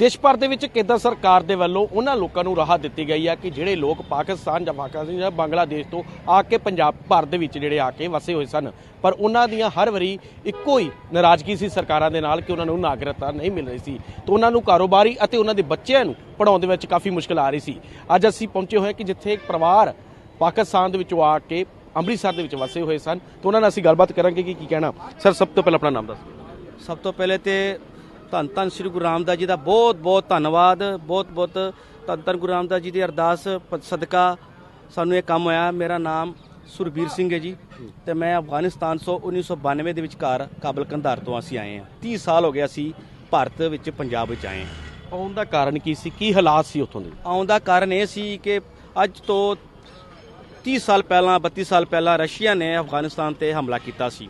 ਦੇਸ਼ ਭਰ ਦੇ ਵਿੱਚ ਕੇਂਦਰ ਸਰਕਾਰ ਦੇ ਵੱਲੋਂ ਉਹਨਾਂ ਲੋਕਾਂ ਨੂੰ ਰਾਹਤ ਦਿੱਤੀ ਗਈ ਹੈ ਕਿ ਜਿਹੜੇ ਲੋਕ ਪਾਕਿਸਤਾਨ ਜਾਂ ਪਾਕਿਸਤਾਨ ਜਾਂ ਬੰਗਲਾਦੇਸ਼ ਤੋਂ ਆ ਕੇ ਪੰਜਾਬ ਭਰ ਦੇ ਵਿੱਚ ਜਿਹੜੇ ਆ ਕੇ ਵਸੇ ਹੋਏ ਸਨ। ਪਰ ਉਹਨਾਂ ਦੀਆਂ ਹਰ ਵਾਰੀ ਇੱਕੋ ਹੀ ਨਾਰਾਜ਼ਗੀ ਸੀ ਸਰਕਾਰਾਂ ਦੇ ਨਾਲ ਕਿ ਉਹਨਾਂ ਨੂੰ ਨਾਗਰਿਕਤਾ ਨਹੀਂ ਮਿਲ ਰਹੀ ਸੀ। ਤੇ ਉਹਨਾਂ ਨੂੰ ਕਾਰੋਬਾਰੀ ਅਤੇ ਉਹਨਾਂ ਦੇ ਬੱਚਿਆਂ ਨੂੰ ਪੜਾਉਣ ਦੇ ਵਿੱਚ ਕਾਫੀ ਮੁਸ਼ਕਲ ਆ ਰਹੀ ਸੀ। ਅੱਜ ਅਸੀਂ ਪਹੁੰਚੇ ਹੋਏ ਕਿ ਜਿੱਥੇ ਇੱਕ ਪਰਿਵਾਰ ਪਾਕਿਸਤਾਨ ਦੇ ਵਿੱਚੋਂ ਆ ਕੇ ਅੰਮ੍ਰਿਤਸਰ ਦੇ ਵਿੱਚ ਵਸੇ ਹੋਏ ਸਨ। ਤੇ ਉਹਨਾਂ ਨਾਲ ਅਸੀਂ ਗੱਲਬਾਤ ਕਰਾਂਗੇ ਕਿ ਕੀ ਕਹਿਣਾ। ਸਰ, ਸਭ ਤੋਂ ਪਹਿਲਾਂ ਆਪਣਾ ਨਾਮ ਦੱਸੋ ਸਭ ਤੋਂ ਪਹਿਲੇ ਤੇ ਧੰਨ ਧੰਨ ਸ੍ਰੀ ਗੁਰੂ ਰਾਮਦਾਸ ਜੀ ਦਾ ਬਹੁਤ ਬਹੁਤ ਧੰਨਵਾਦ ਬਹੁਤ ਬਹੁਤ ਧੰਨ ਧੰਨ ਗੁਰੂ ਰਾਮਦਾਸ ਜੀ ਦੀ ਅਰਦਾਸ ਸਦਕਾ ਸਾਨੂੰ ਇਹ ਕੰਮ ਹੋਇਆ। ਮੇਰਾ ਨਾਮ ਸੁਰਬੀਰ ਸਿੰਘ ਹੈ ਜੀ ਤੇ ਮੈਂ ਅਫਗਾਨਿਸਤਾਨ ਤੋਂ 1992 ਦੇ ਵਿਚਕਾਰ ਕਾਬਲ ਕੰਧਾਰ ਤੋਂ ਅਸੀਂ ਆਏ ਹਾਂ। 30 ਸਾਲ ਹੋ ਗਏ ਅਸੀਂ ਭਾਰਤ ਵਿੱਚ ਪੰਜਾਬ ਵਿੱਚ ਆਏ ਹਾਂ। ਆਉਣ ਦਾ ਕਾਰਨ ਕੀ ਸੀ? ਕੀ ਹਾਲਾਤ ਸੀ ਉੱਥੋਂ ਦੇ? ਆਉਣ ਦਾ ਕਾਰਨ ਇਹ ਸੀ ਕਿ ਅੱਜ ਤੋਂ 30 ਸਾਲ ਪਹਿਲਾਂ 32 ਸਾਲ ਪਹਿਲਾਂ ਰਸ਼ੀਆ ਨੇ ਅਫਗਾਨਿਸਤਾਨ ਤੇ ਹਮਲਾ ਕੀਤਾ ਸੀ।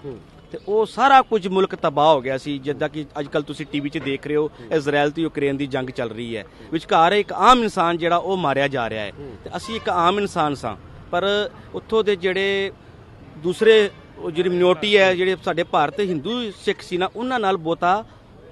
ਤੇ ਉਹ ਸਾਰਾ ਕੁਝ ਮੁਲਕ ਤਬਾਹ ਹੋ ਗਿਆ ਸੀ ਜਿੱਦਾਂ ਕਿ ਅੱਜ ਕੱਲ ਤੁਸੀਂ ਟੀਵੀ 'ਚ ਦੇਖ ਰਹੇ ਹੋ ਇਜ਼ਰਾਈਲ ਤੇ ਯੂਕਰੇਨ ਦੀ ਜੰਗ ਚੱਲ ਰਹੀ ਹੈ। ਵਿਚਕਾਰ ਇੱਕ ਆਮ ਇਨਸਾਨ ਜਿਹੜਾ ਉਹ ਮਾਰਿਆ ਜਾ ਰਿਹਾ ਹੈ। ਤੇ ਅਸੀਂ ਇੱਕ ਆਮ ਇਨਸਾਨ ਸਾਂ ਪਰ ਉੱਥੋਂ ਦੇ ਜਿਹੜੇ ਦੂਸਰੇ ਉਹ ਜਿਹੜੀ ਮਿਨੋਰਟੀ ਹੈ ਜਿਹੜੇ ਸਾਡੇ ਭਾਰਤ ਹਿੰਦੂ ਸਿੱਖ ਸੀ ਨਾ ਉਹਨਾਂ ਨਾਲ ਬਹੁਤਾ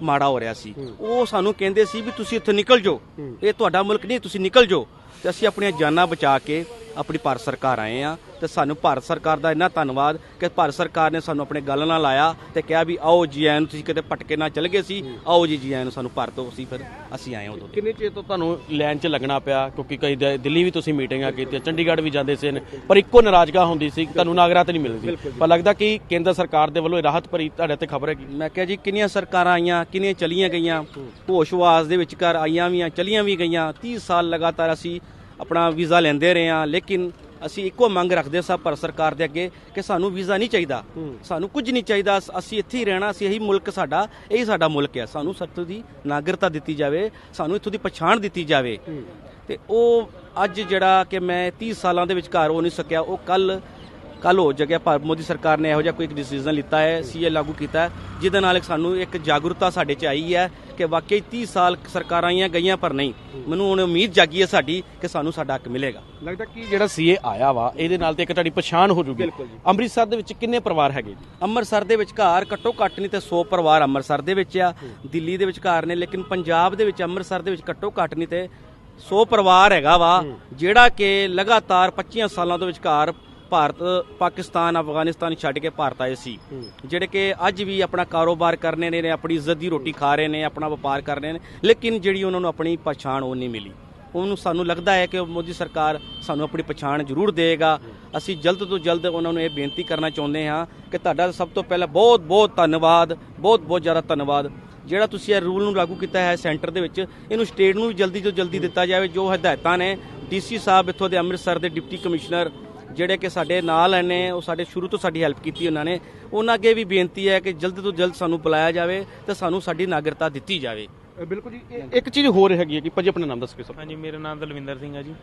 ਮਾੜਾ ਹੋ ਰਿਹਾ ਸੀ। ਉਹ ਸਾਨੂੰ ਕਹਿੰਦੇ ਸੀ ਵੀ ਤੁਸੀਂ ਇੱਥੋਂ ਨਿਕਲ ਜਾਓ। ਇਹ ਤੁਹਾਡਾ ਮੁਲਕ ਨਹੀਂ ਤੁਸੀਂ ਨਿਕਲ ਜਾਓ। ਤੇ ਅਸੀਂ ਆਪਣੀਆਂ ਜਾਨਾਂ ਬਚਾ ਕੇ ਆਪਣੀ ਭਾਰਤ ਸਰਕਾਰ ਆਏ ਆ ਤੇ ਸਾਨੂੰ ਭਾਰਤ ਸਰਕਾਰ ਦਾ ਇੰਨਾ ਧੰਨਵਾਦ ਕਿ ਭਾਰਤ ਸਰਕਾਰ ਨੇ ਸਾਨੂੰ ਆਪਣੇ ਗੱਲ ਨਾਲ ਲਾਇਆ ਤੇ ਕਿਹਾ ਵੀ ਆਓ ਜੀ ਆਇਆਂ ਨੂੰ ਤੁਸੀਂ ਕਿਤੇ ਪਟਕੇ ਨਾਲ ਚਲੇ ਗਏ ਸੀ ਆਓ ਜੀ ਜੀ ਆਇਆਂ ਨੂੰ ਸਾਨੂੰ ਭਾਰਤ ਤੋਂ ਅਸੀਂ ਫਿਰ ਅਸੀਂ ਆਏ ਉਦੋਂ ਕਿੰਨੇ ਚਿਰ ਤੋਂ ਤੁਹਾਨੂੰ ਲਾਈਨ 'ਚ ਲੱਗਣਾ ਪਿਆ? ਕਿਉਂਕਿ ਕਈ ਦਿੱਲੀ ਵੀ ਤੁਸੀਂ ਮੀਟਿੰਗਾਂ ਕੀਤੀਆਂ ਚੰਡੀਗੜ੍ਹ ਵੀ ਜਾਂਦੇ ਸੀ ਪਰ ਇੱਕੋ ਨਾਰਾਜ਼ਗਾ ਹੁੰਦੀ ਸੀ ਕਿ ਤੁਹਾਨੂੰ ਨਾਗਰਿਕਤਾ ਨਹੀਂ ਮਿਲਦੀ। ਪਰ ਲੱਗਦਾ ਕਿ ਕੇਂਦਰ ਸਰਕਾਰ ਦੇ ਵੱਲੋਂ ਰਾਹਤ ਭਰੀ ਤੁਹਾਡੇ ਤੇ ਖਬਰ ਹੈ ਮੈਂ ਕਿਹਾ ਜੀ ਕਿੰਨੀਆਂ ਸਰਕਾਰਾਂ ਆਈਆਂ ਕਿੰਨੀਆਂ ਚਲੀਆਂ ਗਈਆਂ ਹੋਸ਼ਵਾਸ ਦੇ ਵਿਚਕਾਰ ਆਈਆਂ ਵੀਆਂ ਚਲੀਆਂ ਵੀ ਗਈਆਂ 30 ਸਾਲ ਲਗਾਤਾਰ ਅਸੀਂ ਆਪਣਾ ਵੀਜ਼ਾ ਲੈਂਦੇ ਰਹੇ ਹਾਂ ਲੇਕਿਨ ਅਸੀਂ ਇੱਕੋ ਮੰਗ ਰੱਖਦੇ ਸਾਂ ਭਾਰਤ ਸਰਕਾਰ ਦੇ ਅੱਗੇ ਕਿ ਸਾਨੂੰ ਵੀਜ਼ਾ ਨਹੀਂ ਚਾਹੀਦਾ। ਸਾਨੂੰ ਕੁਝ ਨਹੀਂ ਚਾਹੀਦਾ। ਅਸ- ਇੱਥੇ ਹੀ ਰਹਿਣਾ ਅਸੀਂ ਇਹੀ ਮੁਲਕ ਸਾਡਾ ਇਹੀ ਸਾਡਾ ਮੁਲਕ ਹੈ। ਸਾਨੂੰ ਸੱਤੋਂ ਦੀ ਨਾਗਰਿਕਤਾ ਦਿੱਤੀ ਜਾਵੇ ਸਾਨੂੰ ਇੱਥੋਂ ਦੀ ਪਛਾਣ ਦਿੱਤੀ ਜਾਵੇ। ਤੇ ਉਹ ਅੱਜ ਜਿਹੜਾ ਕਿ ਮੈਂ 30 ਸਾਲਾਂ ਦੇ ਵਿਚਕਾਰ ਹੋ ਨਹੀਂ ਸਕਿਆ ਉਹ ਕੱਲ ਕੱਲ ਹੋ ਜਗਿਆ ਪਰ ਮੋਦੀ ਸਰਕਾਰ ਨੇ ਇਹੋ ਜਿਹਾ ਕੋਈ ਡਿਸੀਜਨ ਲਿੱਤਾ ਹੈ ਸੀਏ ਲਾਗੂ ਕੀਤਾ ਹੈ, ਜਿਹਦੇ ਨਾਲ ਇੱਕ ਸਾਨੂੰ ਇੱਕ ਜਾਗਰੂਕਤਾ ਸਾਡੇ 'ਚ ਆਈ ਹੈ ਕਿ ਵਾਕਈ 30 ਸਾਲ ਸਰਕਾਰਾਂ ਆਈਆਂ ਗਈਆਂ ਪਰ ਨਹੀਂ। ਮੈਨੂੰ ਹੁਣ ਉਮੀਦ ਜਾਗੀ ਹੈ ਸਾਡੀ ਕਿ ਸਾਨੂੰ ਸਾਡਾ ਹੱਕ ਮਿਲੇਗਾ। ਲੱਗਦਾ ਕਿ ਜਿਹੜਾ ਸੀਏ ਆਇਆ ਵਾ ਇਹਦੇ ਨਾਲ ਤੇ ਇੱਕ ਤੁਹਾਡੀ ਪਛਾਣ ਹੋ ਜੂਗੀ। ਅੰਮ੍ਰਿਤਸਰ ਦੇ ਵਿੱਚ ਕਿੰਨੇ ਪਰਿਵਾਰ ਹੈਗੇ ਜੀ? ਅੰਮ੍ਰਿਤਸਰ ਦੇ ਵਿਚਕਾਰ ਘੱਟੋ ਘੱਟ ਨਹੀਂ ਤੇ 100 ਪਰਿਵਾਰ ਅੰਮ੍ਰਿਤਸਰ ਦੇ ਵਿੱਚ ਆ ਦਿੱਲੀ ਦੇ ਵਿਚਕਾਰ ਨੇ ਲੇਕਿਨ ਪੰਜਾਬ ਦੇ ਵਿੱਚ ਅੰਮ੍ਰਿਤਸਰ ਦੇ ਵਿੱਚ ਘੱਟੋ ਘੱਟ ਨਹੀਂ ਤੇ 100 ਪਰਿਵਾਰ ਹੈਗਾ ਵਾ ਜਿਹੜਾ ਕਿ ਲਗਾਤਾਰ 25 ਸਾਲਾਂ ਤੋਂ ਵਿਚਕਾਰ ਭਾਰਤ ਪਾਕਿਸਤਾਨ ਅਫਗਾਨਿਸਤਾਨ ਛੱਡ ਕੇ ਭਾਰਤ ਆਏ ਸੀ। ਜਿਹੜੇ ਕਿ ਅੱਜ ਵੀ ਆਪਣਾ ਕਾਰੋਬਾਰ ਕਰਨੇ ਨੇ ਨੇ ਆਪਣੀ ਇੱਜ਼ਤ ਦੀ ਰੋਟੀ ਖਾ ਰਹੇ ਨੇ ਆਪਣਾ ਵਪਾਰ ਕਰ ਰਹੇ ਨੇ ਲੇਕਿਨ ਜਿਹੜੀ ਉਹਨਾਂ ਨੂੰ ਆਪਣੀ ਪਛਾਣ ਉਹ ਨਹੀਂ ਮਿਲੀ। ਉਹਨੂੰ ਸਾਨੂੰ ਲੱਗਦਾ ਹੈ ਕਿ ਮੋਦੀ ਸਰਕਾਰ ਸਾਨੂੰ ਆਪਣੀ ਪਛਾਣ ਜ਼ਰੂਰ ਦੇਗਾ ਅਸੀਂ ਜਲਦ ਤੋਂ ਜਲਦ ਉਹਨਾਂ ਨੂੰ ਇਹ ਬੇਨਤੀ ਕਰਨਾ ਚਾਹੁੰਦੇ ਹਾਂ ਕਿ ਤੁਹਾਡਾ ਸਭ ਤੋਂ ਪਹਿਲਾਂ ਬਹੁਤ ਬਹੁਤ ਧੰਨਵਾਦ ਬਹੁਤ ਬਹੁਤ ਜ਼ਿਆਦਾ ਧੰਨਵਾਦ। ਜਿਹੜਾ ਤੁਸੀਂ ਇਹ ਰੂਲ ਨੂੰ ਲਾਗੂ ਕੀਤਾ ਹੈ ਸੈਂਟਰ ਦੇ ਵਿੱਚ ਇਹਨੂੰ ਸਟੇਟ ਨੂੰ ਵੀ ਜਲਦੀ ਤੋਂ ਜਲਦੀ ਦਿੱਤਾ ਜਾਵੇ। ਜੋ ਹਦਾਇਤਾਂ ਨੇ ਡੀਸੀ ਸਾਹਿਬ ਇੱਥੋਂ ਦੇ ਅੰਮ੍ਰਿਤਸਰ ਦੇ ਡਿਪਟੀ ਕਮਿਸ਼ਨਰ ਜਿਹੜੇ ਕਿ ਸਾਡੇ ਨਾਲ ਨੇ ਉਹ ਸਾਡੇ ਸ਼ੁਰੂ ਤੋਂ ਸਾਡੀ ਹੈਲਪ ਕੀਤੀ ਉਹਨਾਂ ਨੇ। ਉਹਨਾਂ ਅੱਗੇ ਵੀ ਬੇਨਤੀ ਹੈ ਕਿ ਜਲਦ ਤੋਂ ਜਲਦ ਸਾਨੂੰ ਬੁਲਾਇਆ ਜਾਵੇ ਤੇ ਸਾਨੂੰ ਸਾਡੀ ਨਾਗਰਿਕਤਾ ਦਿੱਤੀ ਜਾਵੇ। ਬਿਲਕੁਲ ਜੀ ਇੱਕ ਚੀਜ਼ ਹੋਰ ਹੈਗੀ ਹੈ ਕਿ ਭਾਜੀ ਆਪਣਾ ਨਾਮ ਦੱਸ ਕੇ ਸਭ ਹਾਂਜੀ ਮੇਰਾ ਨਾਮ ਦਲਵਿੰਦਰ ਸਿੰਘ ਆ ਜੀ।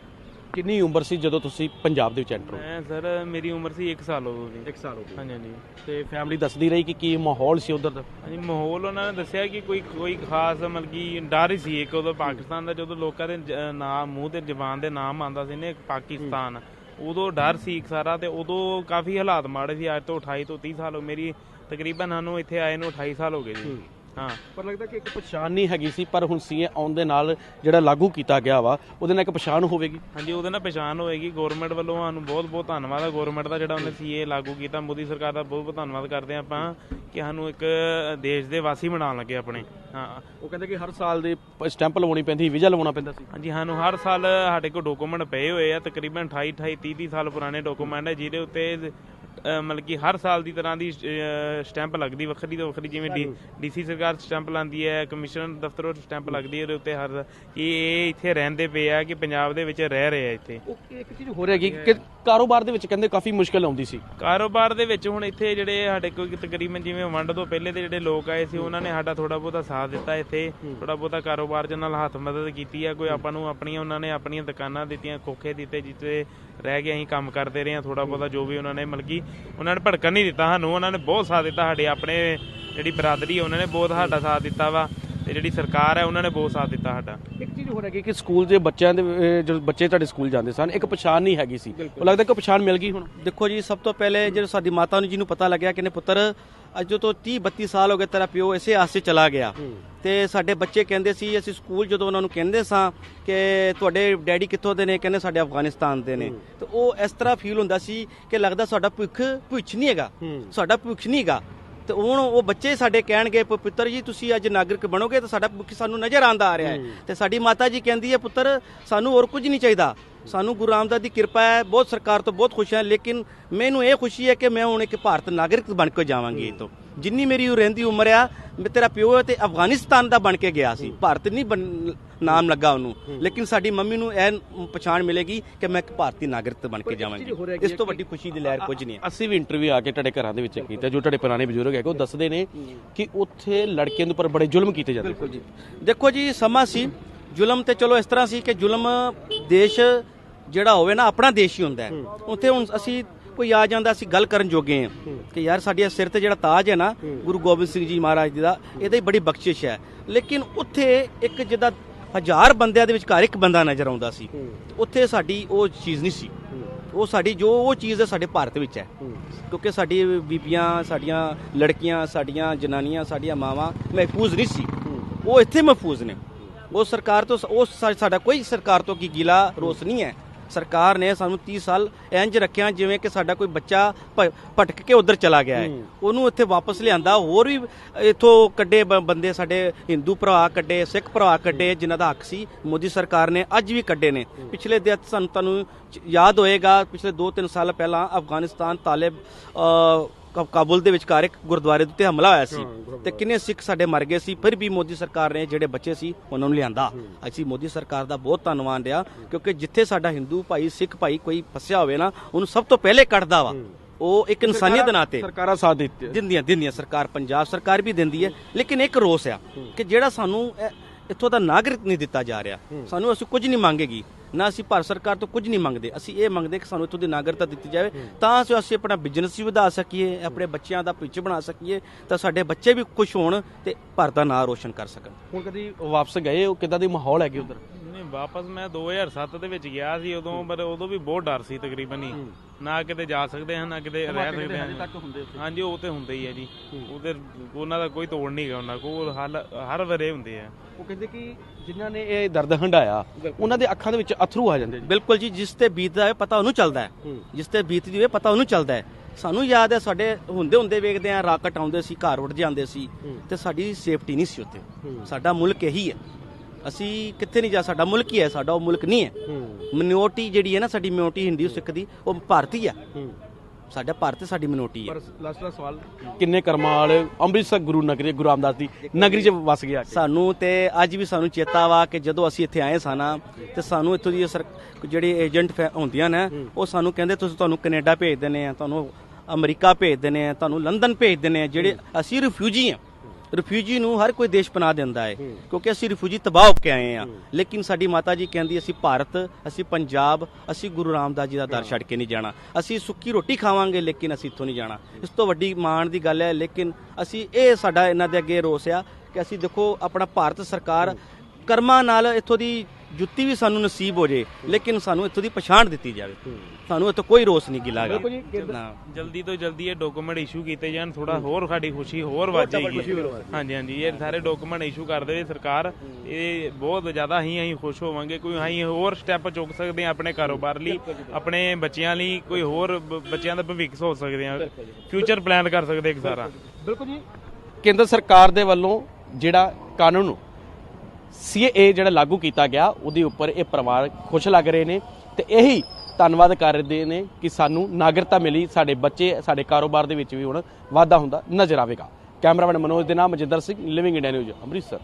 ਕਿੰਨੀ ਉਮਰ ਸੀ ਜਦੋਂ ਤੁਸੀਂ ਪੰਜਾਬ ਦੇ ਵਿੱਚ ਐਂਟਰ ਹੋਏ? ਮੈਂ ਸਰ ਮੇਰੀ ਉਮਰ ਸੀ 1 ਸਾਲ ਉਦੋਂ ਦੀ। 1 ਸਾਲ ਹੋ ਹਾਂਜੀ ਹਾਂਜੀ। ਤੇ ਫੈਮਿਲੀ ਦੱਸਦੀ ਰਹੀ ਕਿ ਕੀ ਮਾਹੌਲ ਸੀ ਉਧਰ ਦਾ? ਹਾਂਜੀ ਮਾਹੌਲ ਉਹਨਾਂ ਨੇ ਦੱਸਿਆ ਕਿ ਕੋਈ ਕੋਈ ਖਾਸ ਮਤਲਬ ਕਿ ਡਰ ਹੀ ਸੀ ਇੱਕ ਉਦੋਂ ਪਾਕਿਸਤਾਨ ਦਾ ਜਦੋਂ ਲੋਕਾਂ ਦੇ ਨਾਮ ਮੂੰਹ ਤੇ ਜ਼ਬਾਨ ਦੇ ਨਾਮ ਆਂਦਾ ਸੀ ਨੇ ਪਾਕਿਸਤਾਨ। ਉਦੋਂ ਡਰ ਸੀ ਇੱਕ ਸਾਰਾ ਤੇ ਉਦੋਂ ਕਾਫੀ ਹਾਲਾਤ ਮਾੜੇ ਸੀ। ਅੱਜ ਤੋਂ 28 ਤੋਂ 30 ਸਾਲ ਹੋ ਮੇਰੀ ਤਕਰੀਬਨ ਸਾਨੂੰ ਇੱਥੇ ਆਏ ਨੂੰ 28 ਸਾਲ ਹੋ ਗਏ ਜੀ। ਹਾਂ। ਪਰ ਲੱਗਦਾ ਕਿ ਇੱਕ ਪਛਾਣ ਨਹੀਂ ਹੈਗੀ ਸੀ ਪਰ ਹੁਣ ਸੀਏ ਆਉਣ ਦੇ ਨਾਲ ਜਿਹੜਾ ਲਾਗੂ ਕੀਤਾ ਗਿਆ ਵਾ ਉਹਦੇ ਨਾਲ ਇੱਕ ਪਛਾਣ ਹੋਵੇਗੀ। ਹਾਂਜੀ ਉਹਦੇ ਨਾਲ ਪਛਾਣ ਹੋਏਗੀ। ਗਵਰਨਮੈਂਟ ਵੱਲੋਂ ਸਾਨੂੰ ਬਹੁਤ ਬਹੁਤ ਧੰਨਵਾਦ ਹੈ ਗਵਰਨਮੈਂਟ ਦਾ ਜਿਹੜਾ ਉਹਨੇ ਸੀਏ ਲਾਗੂ ਕੀਤਾ ਮੋਦੀ ਸਰਕਾਰ ਦਾ ਬਹੁਤ ਬਹੁਤ ਧੰਨਵਾਦ ਕਰਦੇ ਹਾਂ ਆਪਾਂ ਕਿ ਸਾਨੂੰ ਇੱਕ ਦੇਸ਼ ਦੇ ਵਾਸੀ ਬਣਾਉਣ ਲੱਗੇ ਆਪਣੇ। ਹਾਂ। ਉਹ ਕਹਿੰਦੇ ਕਿ ਹਰ ਸਾਲ ਦੇ ਸਟੈਂਪ ਲਵਾਉਣੀ ਪੈਂਦੀ ਵੀਜ਼ਾ ਲਵਾਉਣਾ ਪੈਂਦਾ ਸੀ। ਹਾਂਜੀ ਸਾਨੂੰ ਹਰ ਸਾਲ ਸਾਡੇ ਕੋਲ ਡਾਕੂਮੈਂਟ ਪਏ ਹੋਏ ਆ। ਤਕਰੀਬਨ 28 28 30 30 ਸਾਲ ਪੁਰਾਣੇ ਡਾਕੂਮੈਂਟ ਹੈ ਜਿਹਦੇ ਉੱਤੇ ਮਤਲਬ ਕਿ ਹਰ ਸਾਲ ਦੀ ਤਰ੍ਹਾਂ ਦੀ ਸਟੈਂਪ ਲੱਗਦੀ ਵੱਖਰੀ ਤੋਂ ਵੱਖਰੀ ਜਿਵੇਂ ਡੀਸੀ ਸਰਕਾਰ ਸਟੈਂਪ ਲਾਉਂਦੀ ਹੈ ਕਮਿਸ਼ਨਰ ਦਫ਼ਤਰੋਂ ਸਟੈਂਪ ਲੱਗਦੀ ਹੈ ਉਹਦੇ ਉੱਤੇ ਹਰ ਕਿ ਇਹ ਇੱਥੇ ਰਹਿੰਦੇ ਪਏ ਆ ਕਿ ਪੰਜਾਬ ਦੇ ਵਿੱਚ ਰਹਿ ਰਹੇ ਆ ਇੱਥੇ। ਇੱਕ ਚੀਜ਼ ਹੋਰ ਹੈਗੀ ਕਿ ਕਾਰੋਬਾਰ ਦੇ ਵਿੱਚ ਕਹਿੰਦੇ ਕਾਫੀ ਮੁਸ਼ਕਲ ਆਉਂਦੀ ਸੀ। ਕਾਰੋਬਾਰ ਦੇ ਵਿੱਚ ਹੁਣ ਇੱਥੇ ਜਿਹੜੇ ਸਾਡੇ ਕੋਲ ਤਕਰੀਬਨ ਜਿਵੇਂ ਵੰਡ ਤੋਂ ਪਹਿਲੇ ਦੇ ਜਿਹੜੇ ਲੋਕ ਆਏ ਸੀ ਉਹਨਾਂ ਨੇ ਸਾਡਾ ਥੋੜਾ ਬਹੁਤਾ ਸਾਥ ਦਿੱਤਾ ਇੱਥੇ। ਥੋੜਾ ਬਹੁਤਾ ਕਾਰੋਬਾਰ ਚ ਨਾਲ ਹੱਥ ਮਦਦ ਕੀਤੀ ਆ ਕੋਈ ਆਪਾਂ ਨੂੰ ਆਪਣੀਆਂ ਉਹਨਾਂ ਨੇ ਆਪਣੀਆਂ ਦੁਕਾਨਾਂ ਦਿੱਤੀਆਂ ਖੋਖੇ ਦਿੱਤੇ ਜਿੱਤੇ ਰਹਿ ਕੇ ਅਸੀਂ ਕੰਮ ਕਰਦੇ ਰਹੇ ਹਾਂ ਥੋੜਾ ਬਹੁਤਾ ਜੋ ਵੀ ਉਹਨਾਂ ਨੇ ਮਤਲਬ ਕਿ ਉਹਨਾਂ ਨੇ ਭੜਕਣ ਨਹੀਂ ਦਿੱਤਾ ਸਾਨੂੰ ਉਹਨਾਂ ਨੇ ਬਹੁਤ ਸਾਥ ਦਿੱਤਾ ਸਾਡੇ ਆਪਣੇ ਜਿਹੜੀ ਬਰਾਦਰੀ ਉਹਨਾਂ ਨੇ ਬਹੁਤ ਸਾਡਾ ਸਾਥ ਦਿੱਤਾ ਵਾ। ਤੇ ਜਿਹੜੀ ਸਰਕਾਰ ਹੈ ਉਹਨਾਂ ਨੇ ਬਹੁਤ ਸਾਥ ਦਿੱਤਾ ਸਾਡਾ। ਇੱਕ ਚੀਜ਼ ਹੋਰ ਹੈਗੀ ਕਿ ਸਕੂਲ ਦੇ ਬੱਚਿਆਂ ਦੇ ਅਹ, ਜਦੋਂ ਬੱਚੇ ਤੁਹਾਡੇ ਸਕੂਲ ਜਾਂਦੇ ਸਨ ਇੱਕ ਪਛਾਣ ਨਹੀਂ ਹੈਗੀ ਸੀ। ਉਹ ਲੱਗਦਾ ਕਿ ਪਛਾਣ ਮਿਲ ਗਈ ਹੁਣ? ਦੇਖੋ ਜੀ ਸਭ ਤੋਂ ਪਹਿਲੇ ਜਦੋਂ ਸਾਡੀ ਮਾਤਾ ਨੂੰ ਜਿਹਨੂੰ ਪਤਾ ਲੱਗਿਆ ਕਿ ਨੇ ਪੁੱਤਰ ਅੱਜ ਤੋਂ 30 32 ਸਾਲ ਹੋ ਗਏ ਤੇਰਾ ਪਿਓ ਇਸੇ ਆਸ ਚਲਾ ਗਿਆ। ਤੇ ਸਾਡੇ ਬੱਚੇ ਕਹਿੰਦੇ ਸੀ ਅਸੀਂ ਸਕੂਲ ਜਦੋਂ ਉਹਨਾਂ ਨੂੰ ਕਹਿੰਦੇ ਸਾਂ ਕਿ ਤੁਹਾਡੇ ਡੈਡੀ ਕਿੱਥੋਂ ਦੇ ਨੇ ਕਹਿੰਦੇ ਸਾਡੇ ਅਫਗਾਨਿਸਤਾਨ ਦੇ ਨੇ। ਤੇ ਉਹ ਇਸ ਤਰ੍ਹਾਂ ਫੀਲ ਹੁੰਦਾ ਸੀ ਕਿ ਲੱਗਦਾ ਸਾਡਾ ਭੁੱਖ ਭੁੱਖ ਨਹੀਂ ਹੈਗਾ। ਸਾਡਾ ਭੁੱਖ ਨਹੀਂ ਹੈਗਾ। ਤੇ ਹੁਣ ਉਹ ਬੱਚੇ ਸਾਡੇ ਕਹਿਣਗੇ "ਪ- ਪੁੱਤਰ ਜੀ ਤੁਸੀਂ ਅੱਜ ਨਾਗਰਿਕ ਬਣੋਗੇ ਤਾਂ ਸਾਡਾ ਭੁੱਖ ਸਾਨੂੰ ਨਜ਼ਰ ਆਂਦਾ ਆ ਰਿਹਾ ਹੈ। ਤੇ ਸਾਡੀ ਮਾਤਾ ਜੀ ਕਹਿੰਦੀ ਹੈ ਪੁੱਤਰ ਸਾਨੂੰ ਹੋਰ ਕੁਝ ਨਹੀਂ ਚਾਹੀਦਾ। ਸਾਨੂੰ ਗੁਰੂ ਰਾਮਦਾਸ ਦੀ ਕਿਰਪਾ ਹੈ ਬਹੁਤ ਸਰਕਾਰ ਤੋਂ ਬਹੁਤ ਖੁਸ਼ ਹਾਂ ਲੇਕਿਨ ਮੈਨੂੰ ਇਹ ਖੁਸ਼ੀ ਹੈ ਕਿ ਮੈਂ ਹੁਣ ਇੱਕ ਭਾਰਤ ਨਾਗਰਿਕ ਬਣ ਕੇ ਜਾਵਾਂਗੀ ਇਹ ਤੋਂ। ਜਿੰਨੀ ਮੇਰੀ ਉਹ ਰਹਿੰਦੀ ਉਮਰ ਆ ਮੈਂ ਤੇਰਾ ਪਿਓ ਤੇ ਅਫਗਾਨਿਸਤਾਨ ਦਾ ਬਣ ਕੇ ਗਿਆ ਸੀ। ਭਾਰਤ ਨਹੀਂ ਨਾਮ ਲੱਗਾ ਉਹਨੂੰ। ਲੇਕਿਨ ਸਾਡੀ ਮੰਮੀ ਨੂੰ ਇਹ ਪਛਾਣ ਮਿਲੇਗੀ ਕਿ ਮੈਂ ਇੱਕ ਭਾਰਤੀ ਨਾਗਰਿਕ ਬਣ ਕੇ ਜਾਵਾਂਗੀ। ਇਸ ਤੋਂ ਵੱਡੀ ਖੁਸ਼ੀ ਦੀ ਲਹਿਰ ਕੁਝ ਨਹੀਂ ਅਸੀਂ ਵੀ ਇੰਟਰਵਿਊ ਆ ਕੇ ਤੁਹਾਡੇ ਘਰਾਂ ਦੇ ਵਿੱਚ ਕੀਤਾ ਜੋ ਤੁਹਾਡੇ ਪੁਰਾਣੇ ਬਜ਼ੁਰਗ ਹੈਗੇ ਉਹ ਦੱਸਦੇ ਨੇ ਕਿ ਉੱਥੇ ਲੜਕਿਆਂ ਦੇ ਉੱਪਰ ਬੜੇ ਜ਼ੁਲਮ ਕੀਤੇ ਜਾਂਦੇ ਬਿਲਕੁਲ ਜੀ। ਦੇਖੋ ਜੀ ਸਮਾਂ ਸੀ। ਜ਼ੁਲਮ ਤੇ ਚਲੋ ਇਸ ਤਰ੍ਹਾਂ ਸੀ ਕਿ ਜ਼ੁਲਮ ਦੇਸ਼ ਜਿਹੜਾ ਹੋਵੇ ਨਾ ਆਪਣਾ ਦੇਸ਼ ਹੀ ਹੁੰਦਾ ਹੈ। ਉੱਥੇ ਹੁਣ ਅਸੀਂ ਕੋਈ ਆ ਜਾਂਦਾ ਅਸੀਂ ਗੱਲ ਕਰਨ ਜੋਗੇ ਹਾਂ ਕਿ ਯਾਰ ਸਾਡੇ ਸਿਰ ਤੇ ਜਿਹੜਾ ਤਾਜ ਹੈ ਨਾ ਗੁਰੂ ਗੋਬਿੰਦ ਸਿੰਘ ਜੀ ਮਹਾਰਾਜ ਜੀ ਦਾ ਇਹਦਾ ਹੀ ਬੜੀ ਬਖਸ਼ਿਸ਼ ਹੈ। ਲੇਕਿਨ ਉੱਥੇ ਇੱਕ ਜਿੱਦਾਂ ਹਜ਼ਾਰ ਬੰਦਿਆਂ ਦੇ ਵਿਚਕਾਰ ਇੱਕ ਬੰਦਾ ਨਜ਼ਰ ਆਉਂਦਾ ਸੀ। ਉੱਥੇ ਸਾਡੀ ਉਹ ਚੀਜ਼ ਨਹੀਂ ਸੀ। ਉਹ ਸਾਡੀ ਜੋ ਉਹ ਚੀਜ਼ ਹੈ ਸਾਡੇ ਭਾਰਤ ਵਿੱਚ ਹੈ। ਕਿਉਂਕਿ ਸਾਡੀ ਬੀਬੀਆਂ ਸਾਡੀਆਂ ਲੜਕੀਆਂ ਸਾਡੀਆਂ ਜਨਾਨੀਆਂ ਸਾਡੀਆਂ ਮਾਵਾਂ ਮਹਿਫੂਜ਼ ਨਹੀਂ ਸੀ। ਉਹ ਇੱਥੇ ਮਹਿਫੂਜ਼ ਨੇ। ਉਹ ਸਰਕਾਰ ਤੋਂ ਉਹ ਸਾਡਾ ਕੋਈ ਸਰਕਾਰ ਤੋਂ ਕੀ ਗਿਲਾ ਰੋਸ ਨਹੀਂ ਹੈ। ਸਰਕਾਰ ਨੇ ਸਾਨੂੰ 30 ਸਾਲ ਇੰਜ ਰੱਖਿਆ ਜਿਵੇਂ ਕਿ ਸਾਡਾ ਕੋਈ ਬੱਚਾ ਭਟਕ ਕੇ ਉਧਰ ਚਲਾ ਗਿਆ ਹੈ। ਉਹਨੂੰ ਇੱਥੇ ਵਾਪਸ ਲਿਆਂਦਾ ਹੋਰ ਵੀ ਇਥੋਂ ਕੱਢੇ ਬੰਦੇ ਸਾਡੇ ਹਿੰਦੂ ਭਰਾ ਕੱਢੇ ਸਿੱਖ ਭਰਾ ਕੱਢੇ ਜਿਨ੍ਹਾਂ ਦਾ ਹੱਕ ਸੀ ਮੋਦੀ ਸਰਕਾਰ ਨੇ ਅੱਜ ਵੀ ਕੱਢੇ ਨੇ। ਪਿਛਲੇ ਦਿਨ ਸਾਨੂੰ ਤੁਹਾਨੂੰ ਯਾਦ ਹੋਏਗਾ ਪਿਛਲੇ 2-3 ਸਾਲ ਪਹਿਲਾਂ ਅਫਗਾਨਿਸਤਾਨ ਤਾਲਿਬ ਕਾਬੁਲ ਦੇ ਵਿਚਕਾਰ ਇੱਕ ਗੁਰਦੁਆਰੇ ਦੇ ਉੱਤੇ ਹਮਲਾ ਹੋਇਆ ਸੀ। ਤੇ ਕਿੰਨੇ ਸਿੱਖ ਸਾਡੇ ਮਰ ਗਏ ਸੀ ਫਿਰ ਵੀ ਮੋਦੀ ਸਰਕਾਰ ਨੇ ਜਿਹੜੇ ਬੱਚੇ ਸੀ ਉਹਨਾਂ ਨੂੰ ਲਿਆਂਦਾ। ਅਸੀਂ ਮੋਦੀ ਸਰਕਾਰ ਦਾ ਬਹੁਤ ਧੰਨਵਾਦ ਆ ਕਿਉਂਕਿ ਜਿੱਥੇ ਸਾਡਾ ਹਿੰਦੂ ਭਾਈ ਸਿੱਖ ਭਾਈ ਕੋਈ ਫਸਿਆ ਹੋਵੇ ਨਾ ਉਹਨੂੰ ਸਭ ਤੋਂ ਪਹਿਲੇ ਕੱਢਦਾ ਵਾ। ਉਹ ਇੱਕ ਇਨਸਾਨੀਅਤ ਨਾਤੇ ਸਰਕਾਰਾਂ ਸਾਥ ਦਿੱਤੇ ਦਿੰਦੀਆਂ ਦਿੰਦੀਆਂ ਸਰਕਾਰ ਪੰਜਾਬ ਸਰਕਾਰ ਵੀ ਦਿੰਦੀ ਹੈ। ਲੇਕਿਨ ਇੱਕ ਰੋਸ ਆ ਕਿ ਜਿਹੜਾ ਸਾਨੂੰ ਇੱਥੋਂ ਦਾ ਨਾਗਰਿਕ ਨਹੀਂ ਦਿੱਤਾ ਜਾ ਰਿਹਾ। ਸਾਨੂੰ ਅਸੀਂ ਕੁਝ ਨਹੀਂ ਮੰਗੇਗੀ। ਨਾ ਅਸੀਂ ਭਾਰਤ ਸਰਕਾਰ ਤੋਂ ਕੁਝ ਨਹੀਂ ਮੰਗਦੇ। ਅਸੀਂ ਇਹ ਮੰਗਦੇ ਕਿ ਸਾਨੂੰ ਇੱਥੋਂ ਦੀ ਨਾਗਰਿਕਤਾ ਦਿੱਤੀ ਜਾਵੇ। ਤਾਂ ਜੋ ਅਸੀਂ ਆਪਣਾ ਬਿਜ਼ਨਸ ਵੀ ਵਧਾ ਸਕੀਏ ਆਪਣੇ ਬੱਚਿਆਂ ਦਾ ਭਵਿੱਖ ਬਣਾ ਸਕੀਏ ਤਾਂ ਸਾਡੇ ਬੱਚੇ ਵੀ ਖੁਸ਼ ਹੋਣ ਤੇ ਭਾਰਤ ਦਾ ਨਾਂ ਰੋਸ਼ਨ ਕਰ ਸਕਣ। ਹੁਣ ਕਦੀ ਵਾਪਸ ਗਏ ਉਹ ਕਿਦਾਂ ਦੀ ਮਾਹੌਲ ਹੈਗੇ ਉਧਰ? ਨਹੀਂ ਵਾਪਸ ਮੈਂ 2007 ਦੇ ਵਿੱਚ ਗਿਆ ਸੀ ਉਦੋਂ ਪਰ ਉਦੋਂ ਵੀ ਬਹੁਤ ਡਰ ਸੀ ਤਕਰੀਬਨ ਹੀ। ਨਾ ਕਿਤੇ ਜਾ ਸਕਦੇ ਹਾਂ ਨਾ ਕਿਤੇ ਰਹਿ ਸਕਦੇ ਹਾਂ। ਹਾਂਜੀ ਉਹ ਤੇ ਹੁੰਦੇ ਹੀ ਆ ਜੀ। ਉਹਦੇ ਉਹਨਾਂ ਦਾ ਕੋਈ ਤੋੜ ਨਹੀਂ ਹੈਗਾ ਉਹਨਾਂ ਕੋਲ ਹੱਲ ਹਰ ਵਰੇ ਹੁੰਦੇ ਆ। ਉਹ ਕਹਿੰਦੇ ਕਿ ਜਿਨ੍ਹਾਂ ਨੇ ਇਹ ਦਰਦ ਹੰਡਾਇਆ ਉਹਨਾਂ ਦੇ ਅੱਖਾਂ ਦੇ ਵਿੱਚ ਅਥਰੂ ਆ ਜਾਂਦੇ ਬਿਲਕੁਲ ਜੀ ਜਿਸ ਤੇ ਬੀਤਦਾ ਹੈ ਪਤਾ ਉਹਨੂੰ ਚੱਲਦਾ ਹੈ। ਜਿਸ ਤੇ ਬੀਤਦੀ ਹੋਵੇ ਪਤਾ ਉਹਨੂੰ ਚੱਲਦਾ ਹੈ। ਸਾਨੂੰ ਯਾਦ ਹੈ ਸਾਡੇ ਹੁੰਦੇ ਹੁੰਦੇ ਵੇਖਦੇ ਆ ਰਾਕਟ ਆਉਂਦੇ ਸੀ ਘਰ ਉੱਡ ਜਾਂਦੇ ਸੀ ਤੇ ਸਾਡੀ ਸੇਫਟੀ ਨਹੀਂ ਸੀ ਉੱਥੇ। ਸਾਡਾ ਮੁਲਕ ਇਹੀ ਹੈ। ਅਸੀਂ ਕਿੱਥੇ ਨਹੀਂ ਜਾ ਸਾਡਾ ਮੁਲਕ ਹੀ ਹੈ ਸਾਡਾ ਉਹ ਮੁਲਕ ਨਹੀਂ ਹੈ। ਮਿਨੋਰਟੀ ਜਿਹੜੀ ਹੈ ਨਾ ਸਾਡੀ ਮਿਨੋਰਟੀ ਹਿੰਦੂ ਸਿੱਖ ਦੀ ਉਹ ਭਾਰਤੀ ਹੈ। ਸਾਡਾ ਭਾਰਤ ਸਾਡੀ ਮਿਨੋਰਟੀ ਹੈ। ਪਰ ਲਾਸਟ ਦਾ ਸਵਾਲ ਕਿੰਨੇ ਕਰਮਾਂ ਵਾਲੇ ਅੰਮ੍ਰਿਤਸਰ ਗੁਰੂ ਨਗਰੀ ਗੁਰੂ ਰਾਮਦਾਸ ਦੀ ਨਗਰੀ 'ਚ ਵਸ ਗਿਆ? ਸਾਨੂੰ ਤੇ ਅੱਜ ਵੀ ਸਾਨੂੰ ਚੇਤਾ ਵਾ ਕਿ ਜਦੋਂ ਅਸੀਂ ਇੱਥੇ ਆਏ ਸਾਨਾ ਤੇ ਸਾਨੂੰ ਇੱਥੋਂ ਦੀ ਸਰ ਜਿਹੜੇ ਏਜੰਟ ਹੁੰਦੀਆਂ ਨੇ ਉਹ ਸਾਨੂੰ ਕਹਿੰਦੇ ਤੁਸੀਂ ਤੁਹਾਨੂੰ ਕੈਨੇਡਾ ਭੇਜ ਦਿੰਦੇ ਆ ਤੁਹਾਨੂੰ ਅਮਰੀਕਾ ਭੇਜ ਦਿੰਦੇ ਆ ਤੁਹਾਨੂੰ ਲੰਡਨ ਭੇਜ ਦਿੰਦੇ ਆ ਜਿਹੜੇ ਅਸੀਂ ਰਿਫਿਊਜੀ ਆ ਰਿਫਿਊਜੀ ਨੂੰ ਹਰ ਕੋਈ ਦੇਸ਼ ਬਣਾ ਦਿੰਦਾ ਹੈ ਕਿਉਂਕਿ ਅਸੀਂ ਰਿਫਿਊਜੀ ਤਬਾਹ ਹੋ ਕੇ ਆਏ ਆ ਲੇਕਿਨ ਸਾਡੀ ਮਾਤਾ ਜੀ ਕਹਿੰਦੀ ਅਸੀਂ ਭਾਰਤ ਅਸੀਂ ਪੰਜਾਬ ਅਸੀਂ ਗੁਰੂ ਰਾਮਦਾਸ ਜੀ ਦਾ ਦਰ ਛੱਡ ਕੇ ਨਹੀਂ ਜਾਣਾ। ਅਸੀਂ ਸੁੱਕੀ ਰੋਟੀ ਖਾਵਾਂਗੇ ਲੇਕਿਨ ਅਸੀਂ ਇੱਥੋਂ ਨਹੀਂ ਜਾਣਾ। ਇਸ ਤੋਂ ਵੱਡੀ ਮਾਣ ਦੀ ਗੱਲ ਹੈ ਲੇਕਿਨ ਅਸੀਂ ਇਹ ਸਾਡਾ ਇਹਨਾਂ ਦੇ ਅੱਗੇ ਰੋਸ ਆ ਕਿ ਅਸੀਂ ਦੇਖੋ ਆਪਣਾ ਭਾਰਤ ਸਰਕਾਰ ਕਰਮਾਂ ਨਾਲ ਇੱਥੋਂ ਦੀ ਜੁੱਤੀ ਵੀ ਸਾਨੂੰ ਨਸੀਬ ਹੋ ਜੇ ਲੇਕਿਨ ਸਾਨੂੰ ਇੱਥੋਂ ਦੀ ਪਛਾਣ ਦਿੱਤੀ ਜਾਵੇ। ਸਾਨੂੰ ਇੱਥੋਂ ਕੋਈ ਰੋਸ ਨਹੀਂ ਗਿਲਾਗਾ ਜਲਦੀ ਤੋਂ ਜਲਦੀ ਇਹ ਡਾਕੂਮੈਂਟ ਇਸ਼ੂ ਕੀਤੇ ਜਾਣ ਥੋੜਾ ਹੋਰ ਸਾਡੀ ਖੁਸ਼ੀ ਹੋਰ ਵੱਧ ਜਾਏਗੀ। ਹਾਂਜੀ ਹਾਂਜੀ ਇਹ ਸਾਰੇ ਡਾਕੂਮੈਂਟ ਇਸ਼ੂ ਕਰ ਦੇਵੇ ਸਰਕਾਰ। ਇਹ ਬਹੁਤ ਜ਼ਿਆਦਾ ਹੀ ਅਸੀਂ ਖੁਸ਼ ਹੋਵਾਂਗੇ ਕੋਈ ਅਸੀਂ ਹੋਰ ਸਟੈਪ ਚੁੱਕ ਸਕਦੇ ਹਾਂ ਆਪਣੇ ਕਾਰੋਬਾਰ ਲਈ ਆਪਣੇ ਬੱਚਿਆਂ ਲਈ ਕੋਈ ਹੋਰ ਬੱਚਿਆਂ ਦਾ ਭਵਿੱਖ ਸੋਚ ਸਕਦੇ ਹਾਂ। ਫਿਊਚਰ ਪਲਾਨ ਕਰ ਸਕਦੇ ਇੱਕ ਸਾਰਾ। ਬਿਲਕੁਲ ਜੀ। ਕੇਂਦਰ ਸਰਕਾਰ ਦੇ ਵੱਲੋਂ ਜਿਹੜਾ ਕਾਨੂੰਨ ਸੀਏ ਜਿਹੜਾ ਲਾਗੂ ਕੀਤਾ ਗਿਆ, ਉਹਦੇ ਉੱਪਰ ਇਹ ਪਰਿਵਾਰ ਖੁਸ਼ ਲੱਗ ਰਹੇ ਨੇ ਤੇ ਇਹੀ ਧੰਨਵਾਦ ਕਰਦੇ ਨੇ ਕਿ ਸਾਨੂੰ ਨਾਗਰਿਕਤਾ ਮਿਲੀ, ਸਾਡੇ ਬੱਚੇ, ਸਾਡੇ ਕਾਰੋਬਾਰ ਦੇ ਵਿੱਚ ਵੀ ਹੁਣ ਵਾਧਾ ਹੁੰਦਾ ਨਜ਼ਰ ਆਵੇਗਾ। ਕੈਮਰਾਮੈਨ ਮਨੋਜ ਦੇ ਨਾਮ Majinder Singh Living India News Amritsar.